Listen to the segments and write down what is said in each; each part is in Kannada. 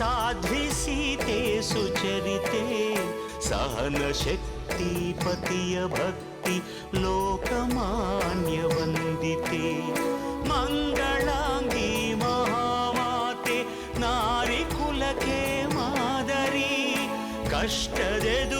సాధ్వి సీతే సుచరితే సహన శక్తి పతియ భక్తి లోకమాన్య వందితే మంగళాంగి మహామాతే నారి కులకే ಮಾದರಿ ಕಷ್ಟದೆದು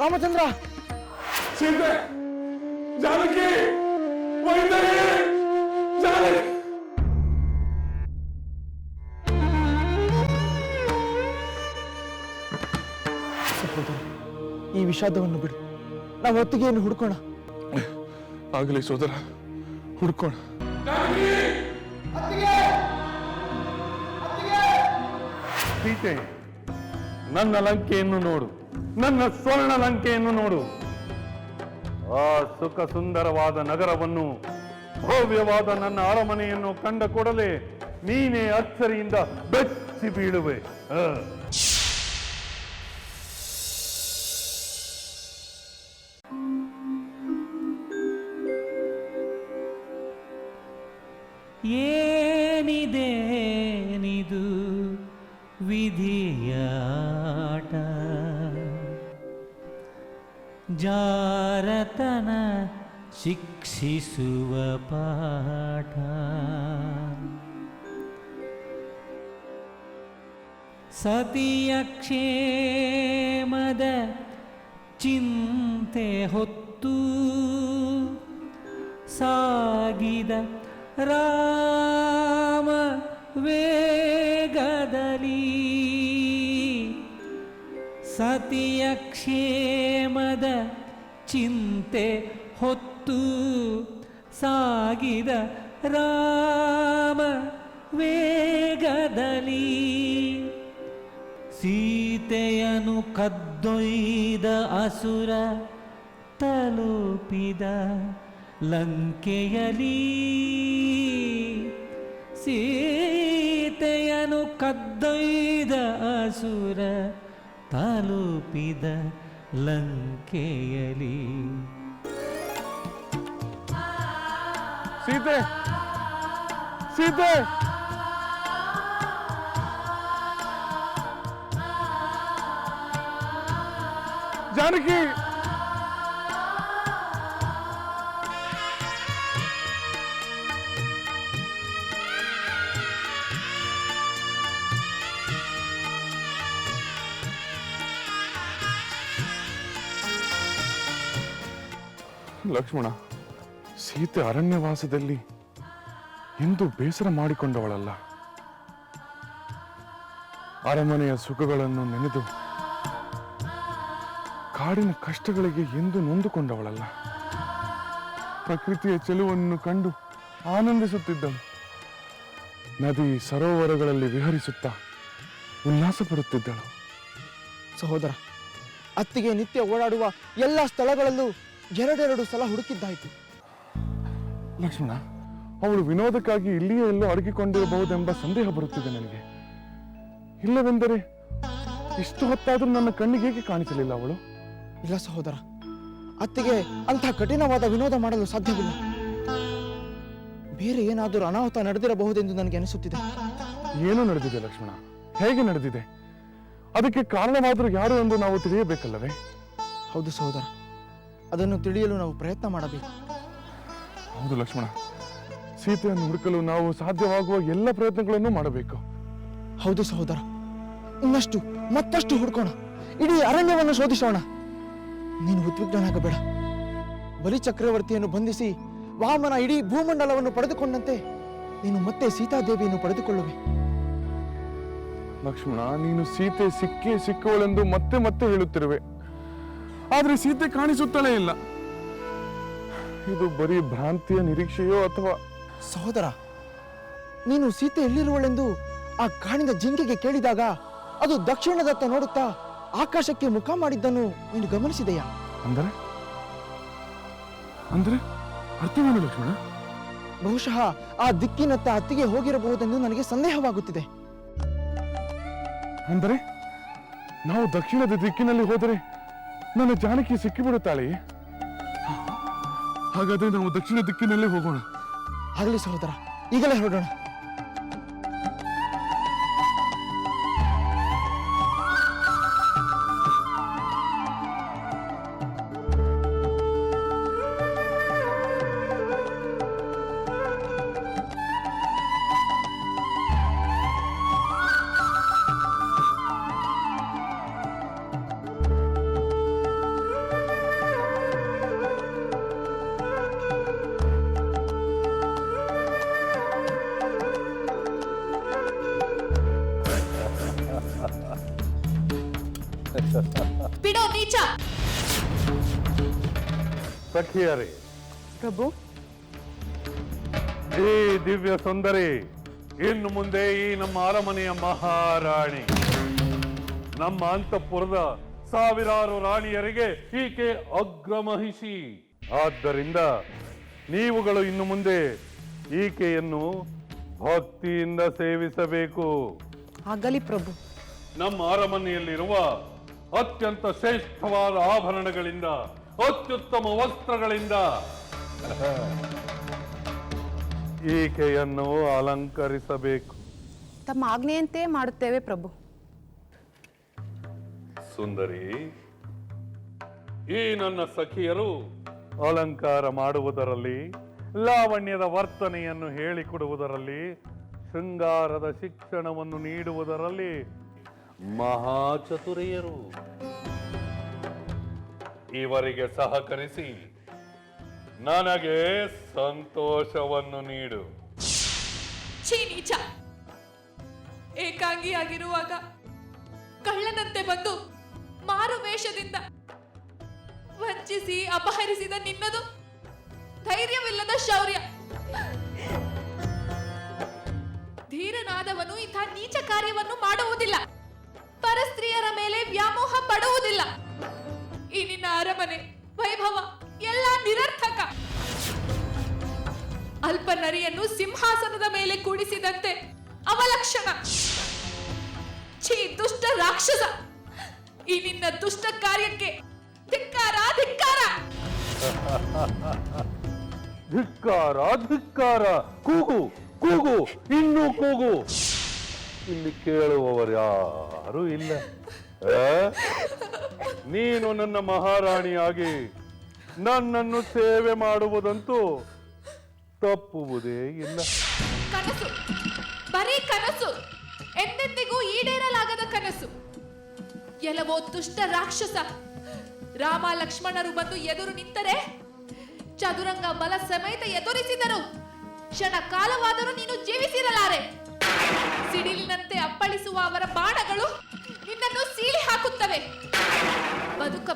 ರಾಮಚಂದ್ರ! ಸೀತೆ ಜಾನಕಿ! ಈ ವಿಷಾದವನ್ನು ಬಿಡು. ನಾವು ಒತ್ತಿಗೆಯನ್ನು ಹುಡ್ಕೋಣ. ಆಗಲಿ ಸೋದರ ಹುಡ್ಕೋಣ. ಸೀತೆ ನನ್ನ ಲಂಕೆಯನ್ನು ನೋಡು. ನನ್ನ ಸ್ವರ್ಣ ಲಂಕೆಯನ್ನು ನೋಡು ಆ ಸುಖ ಸುಂದರವಾದ ನಗರವನ್ನು, ಭವ್ಯವಾದ ನನ್ನ ಅರಮನೆಯನ್ನು ಕಂಡ ಕೂಡಲೇ ನೀನೇ ಅಚ್ಚರಿಯಿಂದ ಬೆಚ್ಚಿ ಬೀಳುವೆ. ಏನಿದೇನಿದು ವಿಧಿಯಾಟ ಜಾರತನ ಶಿಕ್ಷಿಸುವ ಪಾಠ. ಸತಿಯ ಕ್ಷೇಮದ ಚಿಂತೆ ಹೊತ್ತು ಸಾಗಿದ ರಾಮ ವೇಗದಲ್ಲಿ ಸತಿಯ ಕ್ಷೇಮದ ಚಿಂತೆ ಹೊತ್ತು ಸಾಗಿದ ರಾಮ ವೇಗದಲ್ಲಿ ಸೀತೆಯನು ಕದ್ದೊಯ್ದ ಅಸುರ ತಲುಪಿದ ಲಂಕೆಯಲಿ ಸೀತೆಯನು ಕದ್ದೊಯ್ದ ಅಸುರ ತಲುಪಿದ ಲಂಕೆಯಲಿ ಸೀತೆ ಸೀತೆ ಜಾನಕಿ ಲಕ್ಷ್ಮಣ, ಸೀತೆ ಅರಣ್ಯವಾಸದಲ್ಲಿ ಎಂದು ಬೇಸರ ಮಾಡಿಕೊಂಡವಳಲ್ಲ. ಅರಮನೆಯ ಸುಖಗಳನ್ನು ನೆನೆದು ಕಾಡಿನ ಕಷ್ಟಗಳಿಗೆ ಎಂದು ನೊಂದುಕೊಂಡವಳಲ್ಲ. ಪ್ರಕೃತಿಯ ಚೆಲುವನ್ನು ಕಂಡು ಆನಂದಿಸುತ್ತಿದ್ದಳು. ನದಿ ಸರೋವರಗಳಲ್ಲಿ ವಿಹರಿಸುತ್ತಾ ಉಲ್ಲಾಸ ಪಡುತ್ತಿದ್ದಳು. ಸಹೋದರ, ಅತ್ತಿಗೆ ನಿತ್ಯ ಓಡಾಡುವ ಎಲ್ಲ ಸ್ಥಳಗಳಲ್ಲೂ ಎರಡೆರಡು ಸಲ ಹುಡುಕಿದ್ದಾಯ್ತು. ಲಕ್ಷ್ಮಣ ಅವಳು ವಿನೋದಕ್ಕಾಗಿ ಇಲ್ಲಿಯೇ ಎಲ್ಲೋ ಅಡಗಿಕೊಂಡಿರಬಹುದೆಂಬ ಸಂದೇಹ ಬರುತ್ತಿದೆ ನನಗೆ. ಇಲ್ಲವೆಂದರೆ ಇಷ್ಟು ಹೊತ್ತಾದರೂ ನನ್ನ ಕಣ್ಣಿಗೆ ಹೇಗೆ ಕಾಣಿಸಲಿಲ್ಲ ಅವಳು? ಇಲ್ಲ ಸಹೋದರ ಅತ್ತಿಗೆ ಅಂಥ ಕಠಿಣವಾದ ವಿನೋದ ಮಾಡಲು ಸಾಧ್ಯವಿಲ್ಲ. ಬೇರೆ ಏನಾದರೂ ಅನಾಹುತ ನಡೆದಿರಬಹುದೆಂದು ನನಗೆ ಅನಿಸುತ್ತಿದೆ. ಏನು ನಡೆದಿದೆ ಲಕ್ಷ್ಮಣ ಹೇಗೆ ನಡೆದಿದೆ? ಅದಕ್ಕೆ ಕಾರಣವಾದರೂ ಯಾರು ಎಂದು ನಾವು ತಿಳಿಯಬೇಕಲ್ಲವೇ? ಹೌದು ಸಹೋದರ ಅದನ್ನು ತಿಳಿಯಲು ನಾವು ಪ್ರಯತ್ನ ಮಾಡಬೇಕು. ಹೌದು ಲಕ್ಷ್ಮಣ. ಸೀತೆಯನ್ನು ಹುಡುಕಲು ನಾವು ಸಾಧ್ಯವಾಗುವ ಎಲ್ಲ ಪ್ರಯತ್ನಗಳನ್ನು ಮಾಡಬೇಕು. ಹೌದು ಸಹೋದರ. ಇನ್ನಷ್ಟು ಮತ್ತಷ್ಟು ಹುಡ್ಕೋಣ. ಇಡೀ ಅರಣ್ಯವನ್ನು ಶೋಧಿಸೋಣ. ನೀನು ಉದ್ವಿಗ್ನನಾಗಬೇಡ. ಬಲಿ ಚಕ್ರವರ್ತಿಯನ್ನು ಬಂಧಿಸಿ ವಾಮನ ಇಡೀ ಭೂಮಂಡಲವನ್ನು ಪಡೆದುಕೊಂಡಂತೆ ನೀನು ಮತ್ತೆ ಸೀತಾದೇವಿಯನ್ನು ಪಡೆದುಕೊಳ್ಳುವೆ. ಲಕ್ಷ್ಮಣ ನೀನು ಸೀತೆ ಸಿಕ್ಕೇ ಸಿಕ್ಕವಳೆಂದು ಮತ್ತೆ ಮತ್ತೆ ಹೇಳುತ್ತಿರುವೆ. ಆದ್ರೆ ಸೀತೆ ಕಾಣಿಸುತ್ತಲೇ ಇಲ್ಲ. ಇದು ಬರೀ ಭ್ರಾಂತಿಯ ನಿರೀಕ್ಷೆಯೋ ಅಥವಾ? ಸಹೋದರ ನೀನು ಸೀತೆ ಎಲ್ಲಿರುವಳೆಂದು ಆ ಕಾಣಿದ ಜಿಂಕೆಗೆ ಕೇಳಿದಾಗ ಅದು ದಕ್ಷಿಣದತ್ತ ನೋಡುತ್ತಾ ಆಕಾಶಕ್ಕೆ ಮುಖ ಮಾಡಿದ್ದನ್ನು ನೀನು ಗಮನಿಸಿದೆಯಾ? ಅಂದರೆ? ಅಂದ್ರೆ ಅರ್ಥವೇನು ಲಕ್ಷ್ಮಣ? ಬಹುಶಃ ಆ ದಿಕ್ಕಿನತ್ತ ಅತ್ತಿಗೆ ಹೋಗಿರಬಹುದೆಂದು ನನಗೆ ಸಂದೇಹವಾಗುತ್ತಿದೆ. ಅಂದರೆ ನಾವು ದಕ್ಷಿಣದ ದಿಕ್ಕಿನಲ್ಲಿ ಹೋದರೆ ನನ್ನ ಜಾನಕಿ ಸಿಕ್ಕಿಬಿಡುತ್ತಾಳೆ? ಹಾಗಾದ್ರೆ ನಾವು ದಕ್ಷಿಣ ದಿಕ್ಕಿನಲ್ಲೇ ಹೋಗೋಣ. ಆಗಲಿ ಸಹೋದರ ಈಗಲೇ ಹೊರಡೋಣ. ಸಖಿಯರೇ ಪ್ರಭು. ಈ ದಿವ್ಯ ಸುಂದರಿ ಇನ್ನು ಮುಂದೆ ಈ ನಮ್ಮ ಅರಮನೆಯ ಮಹಾರಾಣಿ. ನಮ್ಮ ಅಂತಃಪುರದ ಸಾವಿರಾರು ರಾಣಿಯರಿಗೆ ಈಕೆ ಅಗ್ರಮಹಿಷಿ. ಆದ್ದರಿಂದ ನೀವುಗಳು ಇನ್ನು ಮುಂದೆ ಈಕೆಯನ್ನು ಭಕ್ತಿಯಿಂದ ಸೇವಿಸಬೇಕು. ಆಗಲಿ ಪ್ರಭು. ನಮ್ಮ ಅರಮನೆಯಲ್ಲಿರುವ ಅತ್ಯಂತ ಶ್ರೇಷ್ಠವಾದ ಆಭರಣಗಳಿಂದ ಅತ್ಯುತ್ತಮ ವಸ್ತ್ರಗಳಿಂದ. ಈಕೆಯನ್ನು ಅಲಂಕರಿಸಬೇಕು. ತಮ್ಮ ಆಜ್ಞೆಯಂತೆ ಮಾಡುತ್ತೇವೆ ಪ್ರಭು. ಸುಂದರಿ. ಈ ನನ್ನ ಸಖಿಯರು. ಅಲಂಕಾರ ಮಾಡುವುದರಲ್ಲಿ ಲಾವಣ್ಯದ ವರ್ತನೆಯನ್ನು ಹೇಳಿಕೊಡುವುದರಲ್ಲಿ ಶೃಂಗಾರದ ಶಿಕ್ಷಣವನ್ನು ನೀಡುವುದರಲ್ಲಿ ಮಹಾಚತುರಿಯರು ಇವರಿಗೆ ಸಹಕರಿಸಿ ನನಗೆ ಸಂತೋಷವನ್ನು ನೀಡು. ಛೀ ಏಕಾಂಗಿಯಾಗಿರುವಾಗ ಕಳ್ಳನಂತೆ ಬಂದು ಮಾರು ವೇಷದಿಂದ ವಂಚಿಸಿ ಅಪಹರಿಸಿದ ನಿನ್ನದು ಧೈರ್ಯವಿಲ್ಲದ ಶೌರ್ಯ. ಧೀರನಾದವನು ಇಂಥ ನೀಚ ಕಾರ್ಯವನ್ನು ಮಾಡುವುದಿಲ್ಲ. ಪರಸ್ತ್ರೀಯರ ಮೇಲೆ ವ್ಯಾಮೋಹ ಪಡುವುದಿಲ್ಲ. ಈ ನಿನ್ನ ಅರಮನೆ, ವೈಭವ ಎಲ್ಲ ನಿರರ್ಥಕ. ಅಲ್ಪ ನರಿಯನ್ನು ಸಿಂಹಾಸನದ ಮೇಲೆ ಕೂಡಿಸಿದಂತೆ ಅವಲಕ್ಷಣ. ಛೀ, ದುಷ್ಟ ರಾಕ್ಷಸ. ಈ ನಿನ್ನ ದುಷ್ಟ ಕಾರ್ಯಕ್ಕೆ ಧಿಕ್ಕಾರ ಧಿಕ್ಕಾರ. ಧಿಕ್ಕಾರ ಧಿಕ್ಕಾರ. ಕೂಗು ಕೂಗು, ಇನ್ನೂ ಕೂಗು. ಇಲ್ಲಿ ಕೇಳುವವರು ಯಾರು ಇಲ್ಲ? ನೀನು ನನ್ನ ಮಹಾರಾಣಿಯಾಗಿ ನನ್ನನ್ನು ಸೇವೆ ಮಾಡುವುದಂತೂ ತಪ್ಪುವುದೇ ಇಲ್ಲ. ಕನಸು. ಬರೀ ಕನಸು. ಎಂದೆಂದಿಗೂ ಈಡೇರಲಾಗದ ಕನಸು. ಕೆಲವೋ ದುಷ್ಟ ರಾಕ್ಷಸ. ರಾಮ, ಲಕ್ಷ್ಮಣರು ಬಂದು ಎದುರು ನಿಂತರೆ, ಚದುರಂಗ ಬಲ ಸಮೇತ ಎದುರಿಸಿದರು. ಕ್ಷಣ ಕಾಲವಾದರೂ ನೀನು ಜೀವಿಸಿರಲಾರೆ. ಸಿಡಿಲಿನಂತೆ ಅಪ್ಪಳಿಸುವ ಅವರ ಬಾಣಗಳು ನಿನ್ನನ್ನು ಸೀಳಿ ಹಾಕುತ್ತವೆ.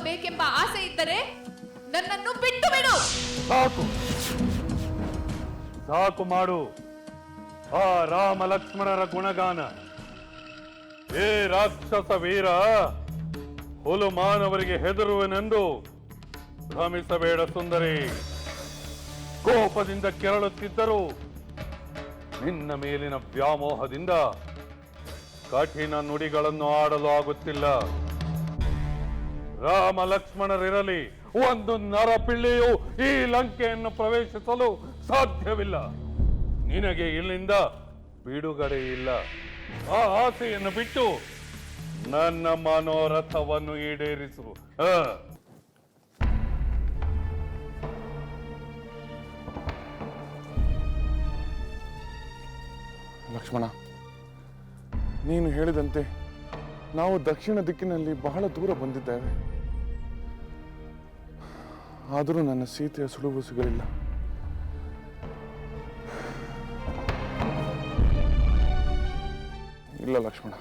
ಬದುಕಬೇಕೆಂಬ ಆಸೆ ಇದ್ದರೆ ನನ್ನನ್ನು ಬಿಟ್ಟು ಬಿಡು. ಸಾಕು. ಸಾಕು ಮಾಡು. ಆ ರಾಮ ಲಕ್ಷ್ಮಣರ ಗುಣಗಾನ. ಏ ರಾಕ್ಷಸ ವೀರ, ಹುಲು ಮಾನವರಿಗೆ ಹೆದರುವೆನೆಂದು ಭ್ರಮಿಸಬೇಡ ಸುಂದರಿ. ಕೋಪದಿಂದ ಕೆರಳುತ್ತಿದ್ದರು ನಿನ್ನ ಮೇಲಿನ ವ್ಯಾಮೋಹದಿಂದ ಕಠಿಣ ನುಡಿಗಳನ್ನು ಆಡಲು ಆಗುತ್ತಿಲ್ಲ. ರಾಮ ಲಕ್ಷ್ಮಣರಿರಲಿ ಒಂದು ನರಪಿಳ್ಳಿಯು ಈ ಲಂಕೆಯನ್ನು ಪ್ರವೇಶಿಸಲು ಸಾಧ್ಯವಿಲ್ಲ. ನಿನಗೆ ಇಲ್ಲಿಂದ ಬಿಡುಗಡೆ ಇಲ್ಲ. ಆ ಆಸೆಯನ್ನು ಬಿಟ್ಟು ನನ್ನ ಮನೋರಥವನ್ನು ಈಡೇರಿಸು. ಲಕ್ಷ್ಮಣ, ನೀನು ಹೇಳಿದಂತೆ ನಾವು ದಕ್ಷಿಣ ದಿಕ್ಕಿನಲ್ಲಿ ಬಹಳ ದೂರ ಬಂದಿದ್ದೇವೆ. ಆದರೂ ನನ್ನ ಸೀತೆಯ ಸುಳುವು ಸಿಗಲಿಲ್ಲ. ಇಲ್ಲ ಲಕ್ಷ್ಮಣ.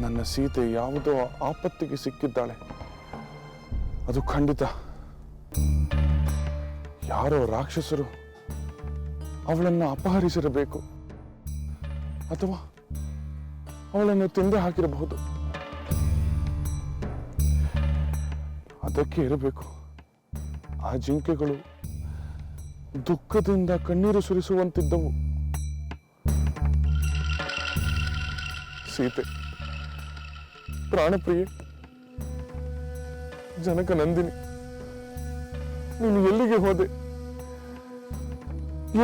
ನನ್ನ ಸೀತೆ ಯಾವುದೋ ಆಪತ್ತಿಗೆ ಸಿಕ್ಕಿದ್ದಾಳೆ. ಅದು ಖಂಡಿತ. ಯಾರೋ ರಾಕ್ಷಸರು ಅವಳನ್ನು ಅಪಹರಿಸಿರಬೇಕು ಅಥವಾ ಅವಳನ್ನು ತಿಂದೆ ಹಾಕಿರಬಹುದು. ಅದಕ್ಕೆ ಇರಬೇಕು. ಆ ಜಿಂಕೆಗಳು ದುಃಖದಿಂದ ಕಣ್ಣೀರು ಸುರಿಸುವಂತಿದ್ದವು. ಸೀತೆ, ಪ್ರಾಣಪ್ರಿಯೆ, ಜನಕ ನಂದಿನಿ, ನೀನು ಎಲ್ಲಿಗೆ ಹೋದೆ?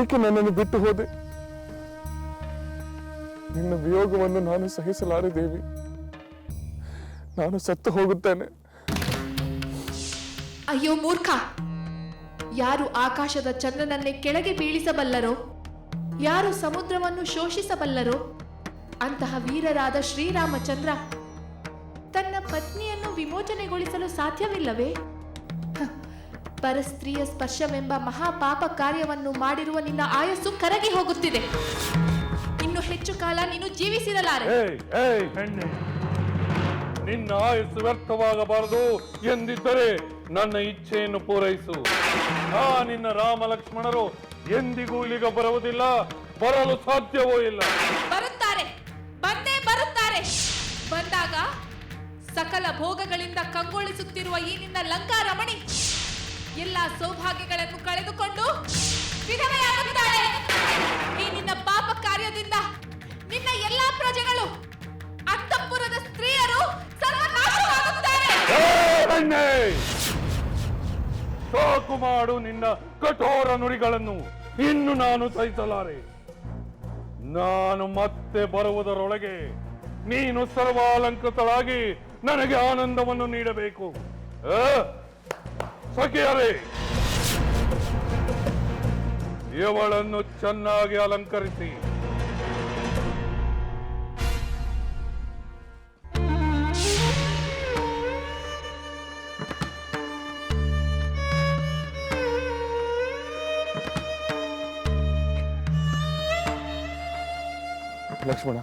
ಏಕೆ ನನ್ನನ್ನು ಬಿಟ್ಟು ಹೋದೆ? ನಿನ್ನ ವಿಯೋಗವನ್ನು ನಾನು ಸಹಿಸಲಾರೆ ದೇವಿ ನಾನು ಸತ್ತು ಹೋಗುತ್ತೇನೆ. ಅಯ್ಯೋ ಮೂರ್ಖ! ಯಾರು ಆಕಾಶದ ಚಂದ್ರನನ್ನೇ ಕೆಳಗೆ ಬೀಳಿಸಬಲ್ಲರೋ? ಯಾರು ಸಮುದ್ರವನ್ನು ಶೋಷಿಸಬಲ್ಲರೋ? ಅಂತಹ ವೀರರಾದ ಶ್ರೀರಾಮಚಂದ್ರ ತನ್ನ ಪತ್ನಿಯನ್ನು ವಿಮೋಚನೆಗೊಳಿಸಲು ಸಾಧ್ಯವಿಲ್ಲವೇ? ಪರಸ್ತ್ರೀಯ ಸ್ಪರ್ಶವೆಂಬ ಮಹಾಪಾಪ ಕಾರ್ಯವನ್ನು ಮಾಡಿರುವ ನಿನ್ನ ಆಯಸ್ಸು ಕರಗಿ ಹೋಗುತ್ತಿದೆ. ಇನ್ನು ಹೆಚ್ಚು ಕಾಲ ನೀನು ಜೀವಿಸಿರಲಾರೆ. ನಿನ್ನ ಆಯುಸ್ಸು ವ್ಯರ್ಥವಾಗಬಾರದು ಎಂದಿದ್ದರೆ ನನ್ನ ಇಚ್ಛೆಯನ್ನು ಪೂರೈಸು. ಆ ನಿನ್ನ ರಾಮ ಲಕ್ಷ್ಮಣರು ಎಂದಿಗೂ ಇಲ್ಲಿಗೆ ಬರುವುದಿಲ್ಲ, ಬರಲು ಸಾಧ್ಯವೂ ಇಲ್ಲ. ಬರುತ್ತಾರೆ, ಬಂದೇ ಬರುತ್ತಾರೆ. ಬಂದಾಗ ಸಕಲ ಭೋಗಗಳಿಂದ ಕಂಗೊಳಿಸುತ್ತಿರುವ ಈ ನಿನ್ನ ಲಂಕಾ ರಮಣಿ ಎಲ್ಲ ಸೌಭಾಗ್ಯಗಳನ್ನು ಕಳೆದುಕೊಂಡು ಈ ನಿನ್ನ ಪಾಪ ಕಾರ್ಯದಿಂದ ನಿನ್ನ ಎಲ್ಲಾ ಪ್ರಜೆಗಳು ಸ್ತ್ರೀಯರು! ಸಾಕು ಮಾಡು ನಿನ್ನ ಕಠೋರ ನುಡಿಗಳನ್ನು. ಇನ್ನು ನಾನು ಸಹಿಸಲಾರೆ. ನಾನು ಮತ್ತೆ ಬರುವುದರೊಳಗೆ ನೀನು ಸರ್ವಾಲಂಕೃತಳಾಗಿ ನನಗೆ ಆನಂದವನ್ನು ನೀಡಬೇಕು? ಸಖಿಯರೇ, ಇವಳನ್ನು ಚೆನ್ನಾಗಿ ಅಲಂಕರಿಸಿ. ಲಕ್ಷ್ಮಣ.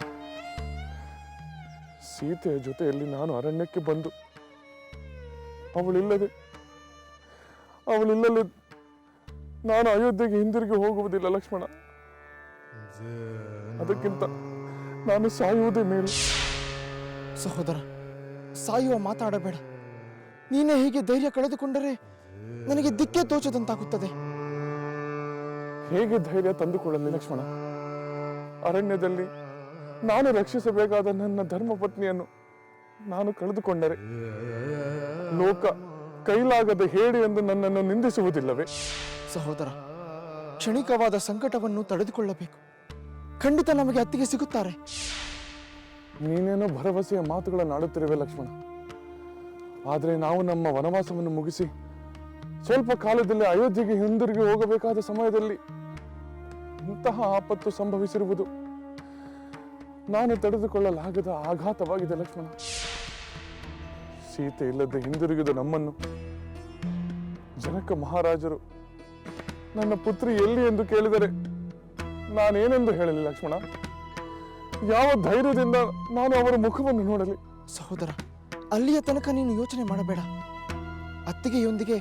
ಸೀತೆಯ ಜೊತೆಯಲ್ಲಿ ನಾನು ಅರಣ್ಯಕ್ಕೆ ಬಂದು ಅವಳಿಲ್ಲದೆ ಅವಳಿಲ್ಲದೆ ನಾನು ಅಯೋಧ್ಯೆಗೆ ಹಿಂದಿರುಗಿ ಹೋಗುವುದಿಲ್ಲ ಲಕ್ಷ್ಮಣ. ಅದಕ್ಕಿಂತ ನಾನು ಸಾಯುವುದೇ ಮೇಲೆ. ಸಹೋದರ ಸಾಯುವ ಮಾತಾಡಬೇಡ. ನೀನೇ ಹೀಗೆ ಧೈರ್ಯ ಕಳೆದುಕೊಂಡರೆ ನನಗೆ ದಿಕ್ಕೆ ತೋಚದಂತಾಗುತ್ತದೆ ಹೇಗೆ ಧೈರ್ಯ ತಂದುಕೊಳ್ಳಲಿ ಲಕ್ಷ್ಮಣ? ಅರಣ್ಯದಲ್ಲಿ ನಾನು ರಕ್ಷಿಸಬೇಕಾದ ನನ್ನ ಧರ್ಮಪತ್ನಿಯನ್ನು ನಾನು ಕಳೆದುಕೊಂಡರೆ. ಲೋಕ ಕೈಲಾಗದ ಹೇಳಿ ಎಂದು ನನ್ನನ್ನು ನಿಂದಿಸುವುದಿಲ್ಲವೇ? ಸಹೋದರ ಕ್ಷಣಿಕವಾದ ಸಂಕಟವನ್ನು ತಡೆದುಕೊಳ್ಳಬೇಕು. ಖಂಡಿತ ನಮಗೆ ಅತ್ತಿಗೆ ಸಿಗುತ್ತಾರೆ. ನೀನೇನೋ ಭರವಸೆಯ ಮಾತುಗಳನ್ನು ಆಡುತ್ತಿರುವೆ ಲಕ್ಷ್ಮಣ. ಆದರೆ ನಾವು ನಮ್ಮ ವನವಾಸವನ್ನು ಮುಗಿಸಿ ಸ್ವಲ್ಪ ಕಾಲದಲ್ಲಿ ಅಯೋಧ್ಯೆಗೆ ಹಿಂದಿರುಗಿ ಹೋಗಬೇಕಾದ ಸಮಯದಲ್ಲಿ ಇಂತಹ ಆಪತ್ತು ಸಂಭವಿಸಿರುವುದು ನಾನು ತಡೆದುಕೊಳ್ಳಲಾಗದ ಆಘಾತವಾಗಿದೆ ಲಕ್ಷ್ಮಣ. ಸೀತೆ ಇಲ್ಲದೆ ಹಿಂದಿರುಗಿದ ನಮ್ಮನ್ನು ಜನಕ ಮಹಾರಾಜರು ನನ್ನ ಪುತ್ರಿ ಎಲ್ಲಿ ಎಂದು ಕೇಳಿದರೆ ನಾನೇನೆಂದು ಹೇಳಲಿ ಲಕ್ಷ್ಮಣ? ಯಾವ ಧೈರ್ಯದಿಂದ ನಾನು ಅವರ ಮುಖವನ್ನು ನೋಡಲಿ? ಸಹೋದರ ಅಲ್ಲಿಯ ತನಕ ನೀನು ಯೋಚನೆ ಮಾಡಬೇಡ. ಅತ್ತಿಗೆಯೊಂದಿಗೆ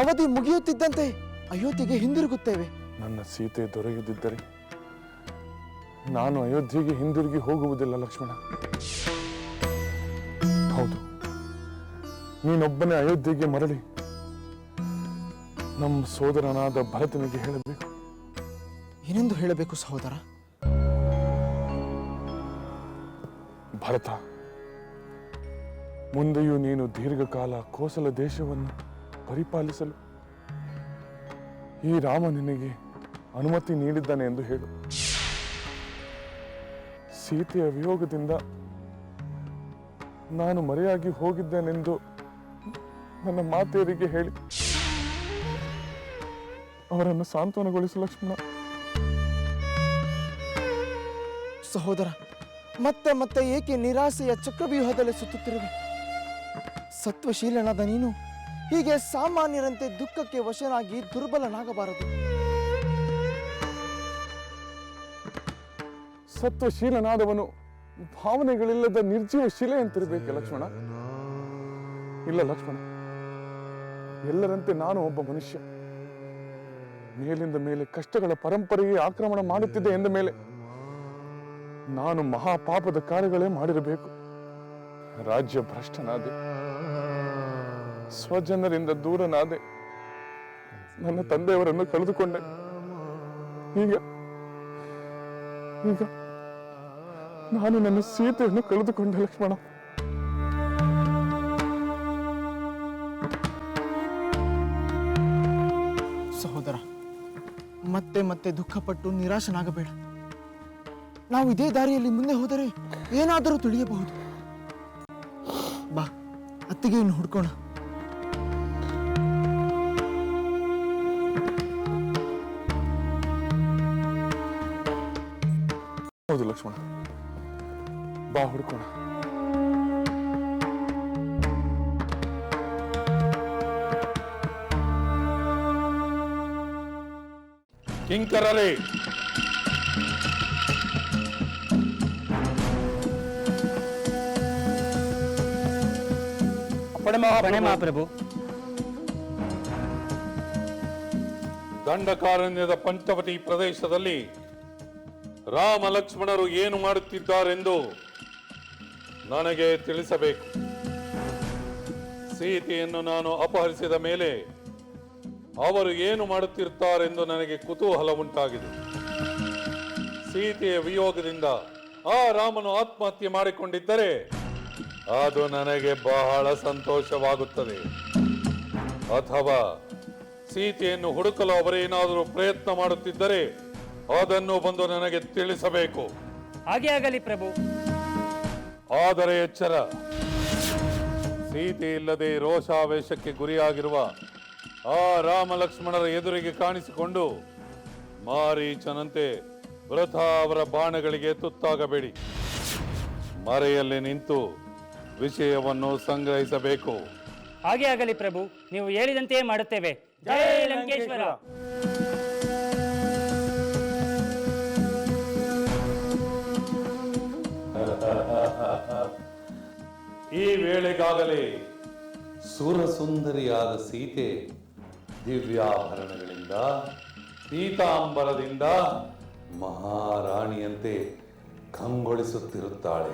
ಅವಧಿ ಮುಗಿಯುತ್ತಿದ್ದಂತೆ ಅಯೋಧ್ಯೆಗೆ ಹಿಂದಿರುಗುತ್ತೇವೆ. ನನ್ನ ಸೀತೆ ದೊರೆಯದಿದ್ದರೆ ನಾನು ಅಯೋಧ್ಯೆಗೆ ಹಿಂದಿರುಗಿ ಹೋಗುವುದಿಲ್ಲ ಲಕ್ಷ್ಮಣ. ಹೌದು. ನೀನೊಬ್ಬನೇ ಅಯೋಧ್ಯೆಗೆ ಮರಳಿ ನಮ್ಮ ಸೋದರನಾದ ಭರತನಿಗೆ ಹೇಳಬೇಕು. ಏನೆಂದು ಹೇಳಬೇಕು ಸಹೋದರ? ಭರತ ಮುಂದೆಯೂ ನೀನು ದೀರ್ಘಕಾಲ ಕೋಸಲ ದೇಶವನ್ನು ಪರಿಪಾಲಿಸಲು ಈ ರಾಮ ನಿನಗೆ ಅನುಮತಿ ನೀಡಿದ್ದಾನೆ ಎಂದು ಹೇಳು. ಸೀತೆಯ ವಿಯೋಗದಿಂದ ನಾನು ಮರೆಯಾಗಿ ಹೋಗಿದ್ದೇನೆಂದು ನನ್ನ ಮಾತೆಯರಿಗೆ ಹೇಳಿ. ಅವರನ್ನು ಸಾಂತ್ವನಗೊಳಿಸು ಲಕ್ಷ್ಮಣ. ಸಹೋದರ, ಮತ್ತೆ ಮತ್ತೆ ಏಕೆ ನಿರಾಸೆಯ ಚಕ್ರವ್ಯೂಹದಲ್ಲಿ ಸುತ್ತುತ್ತಿರುವೆ? ಸತ್ವಶೀಲನಾದ ನೀನು ಹೀಗೆ ಸಾಮಾನ್ಯರಂತೆ ದುಃಖಕ್ಕೆ ವಶನಾಗಿ ದುರ್ಬಲನಾಗಬಾರದು. ಸತ್ವಶೀಲನಾದವನು ಭಾವನೆಗಳಿಲ್ಲದ ನಿರ್ಜೀವ ಶಿಲೆ ಅಂತಿರ್ಬೇಕು ಲಕ್ಷ್ಮಣ? ಇಲ್ಲ ಲಕ್ಷ್ಮಣ, ಎಲ್ಲರಂತೆ ನಾನು ಒಬ್ಬ ಮನುಷ್ಯ. ಮೇಲಿಂದ ಮೇಲೆ ಕಷ್ಟಗಳ ಪರಂಪರೆಗೆ ಆಕ್ರಮಣ ಮಾಡುತ್ತಿದೆ ಎಂದ ಮೇಲೆ ನಾನು ಮಹಾಪಾಪದ ಕಾರ್ಯಗಳೇ ಮಾಡಿರಬೇಕು. ರಾಜ್ಯ ಭ್ರಷ್ಟನಾದೆ, ಸ್ವಜನರಿಂದ ದೂರನಾದೆ, ನನ್ನ ತಂದೆಯವರನ್ನು ಕಳೆದುಕೊಂಡೆ. ಈಗ ಈಗ ನಾನು ನನ್ನ ಸೀತೆಯನ್ನು ಕಳೆದುಕೊಂಡೆ ಲಕ್ಷ್ಮಣ. ಸಹೋದರ ಮತ್ತೆ ಮತ್ತೆ ದುಃಖಪಟ್ಟು ನಿರಾಶನಾಗಬೇಡ. ನಾವು ಇದೇ ದಾರಿಯಲ್ಲಿ ಮುಂದೆ ಹೋದರೆ ಏನಾದರೂ ತಿಳಿಯಬಹುದು. ಬಾ ಅತ್ತಿಗೆಯನ್ನು ಹುಡ್ಕೋಣ. ಹೌದು ಲಕ್ಷ್ಮಣ. ಬಾ ಹುಡ್ಕೋಣ. ಕಿಂಕರಲಿ. ಪಣೆ ಮಹಾಪ್ರಭು. ದಂಡಕಾರಣ್ಯದ ಪಂಚವಟಿ ಪ್ರದೇಶದಲ್ಲಿ ರಾಮ ಲಕ್ಷ್ಮಣರು ಏನು ಮಾಡುತ್ತಿದ್ದಾರೆಂದು ನನಗೆ ತಿಳಿಸಬೇಕು. ಸೀತೆಯನ್ನು ನಾನು ಅಪಹರಿಸಿದ ಮೇಲೆ ಅವರು ಏನು ಮಾಡುತ್ತಿರುತ್ತಾರೆಂದು ನನಗೆ ಕುತೂಹಲ ಉಂಟಾಗಿದೆ. ಸೀತೆಯ ವಿಯೋಗದಿಂದ ಆ ರಾಮನು ಆತ್ಮಹತ್ಯೆ ಮಾಡಿಕೊಂಡಿದ್ದರೆ ಅದು ನನಗೆ ಬಹಳ ಸಂತೋಷವಾಗುತ್ತದೆ. ಅಥವಾ ಸೀತೆಯನ್ನು ಹುಡುಕಲು ಅವರೇನಾದರೂ ಪ್ರಯತ್ನ ಮಾಡುತ್ತಿದ್ದರೆ ಅದನ್ನು ಬಂದು ನನಗೆ ತಿಳಿಸಬೇಕು. ಹಾಗೆ ಆಗಲಿ ಪ್ರಭು. ಆದರೆ ಎಚ್ಚರ. ಸೀತೆ ಇಲ್ಲದೆ ರೋಷಾವೇಶಕ್ಕೆ ಗುರಿಯಾಗಿರುವ ಆ ರಾಮ ಲಕ್ಷ್ಮಣರ ಎದುರಿಗೆ ಕಾಣಿಸಿಕೊಂಡು ಮಾರೀಚನಂತೆ ವೃಥ ಅವರ ಬಾಣಗಳಿಗೆ ತುತ್ತಾಗಬೇಡಿ. ಮರೆಯಲ್ಲಿ ನಿಂತು ವಿಷಯವನ್ನು ಸಂಗ್ರಹಿಸಬೇಕು. ಹಾಗೆ ಆಗಲಿ ಪ್ರಭು, ನೀವು ಹೇಳಿದಂತೆಯೇ ಮಾಡುತ್ತೇವೆ. ಜೈ ಲಂಕೇಶ್ವರ. ಈ ವೇಳೆಗಾಗಲೇ ಸುರಸುಂದರಿಯಾದ ಸೀತೆ ದಿವ್ಯಾಭರಣಗಳಿಂದ ಪೀತಾಂಬರದಿಂದ ಮಹಾರಾಣಿಯಂತೆ ಕಂಗೊಳಿಸುತ್ತಿರುತ್ತಾಳೆ.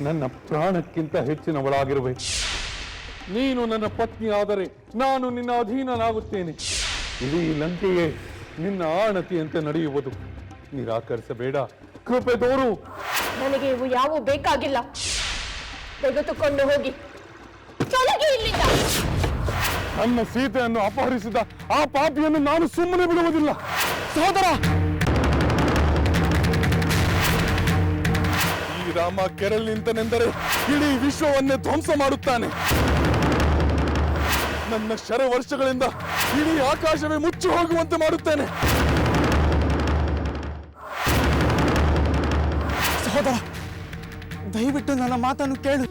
ನನ್ನ ಪ್ರಾಣಕ್ಕಿಂತ ಹೆಚ್ಚಿನವಳಾಗಿರುವೆ ನೀನು ನನ್ನ ಪತ್ನಿ ಆದರೆ ನಾನು ನಿನ್ನ ಅಧೀನನಾಗುತ್ತೇನೆ. ಇಡೀ ಲಂಕೆಯೇ ನಿನ್ನ ಆಣತಿಯಂತೆ ನಡೆಯುವುದು. ನಿರಾಕರಿಸಬೇಡ. ಕೃಪೆ ತೋರು. ನನಗೆ ಇವು ಯಾವ ಬೇಕಾಗಿಲ್ಲ. ತೆಗೆದುಕೊಂಡು ಹೋಗಿ. ತೊಲಗಿ ಇಲ್ಲಿಂದ. ನನ್ನ ಸೀತೆಯನ್ನು ಅಪಹರಿಸಿದ ಆ ಪಾಪಿಯನ್ನು ನಾನು ಸುಮ್ಮನೆ ಬಿಡುವುದಿಲ್ಲ. ಸೋದರ ಈ ರಾಮ ಕೆರಳಿ ನಿಂತನೆಂದರೆ ಇಡೀ ವಿಶ್ವವನ್ನೇ ಧ್ವಂಸ ಮಾಡುತ್ತಾನೆ. ನನ್ನ ಶರ ವರ್ಷಗಳಿಂದ ಇಡೀ ಆಕಾಶವೇ ಮುಚ್ಚಿ ಹೋಗುವಂತೆ ಮಾಡುತ್ತೇನೆ. ಸಹೋದರ ದಯವಿಟ್ಟು ನನ್ನ ಮಾತನ್ನು ಕೇಳು.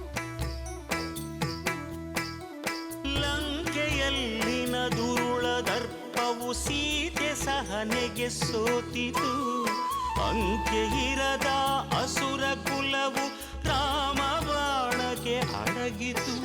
ಲಂಕೆಯಲ್ಲಿನ ದುರುಳ ದರ್ಪವು ಸೀತೆ ಸಹನೆಗೆ ಸೋತಿತು. ಅಂಕೆ ಇರದ ಅಸುರ ಕುಲವು ರಾಮ ಬಾಣಕ್ಕೆ ಅಡಗಿತು.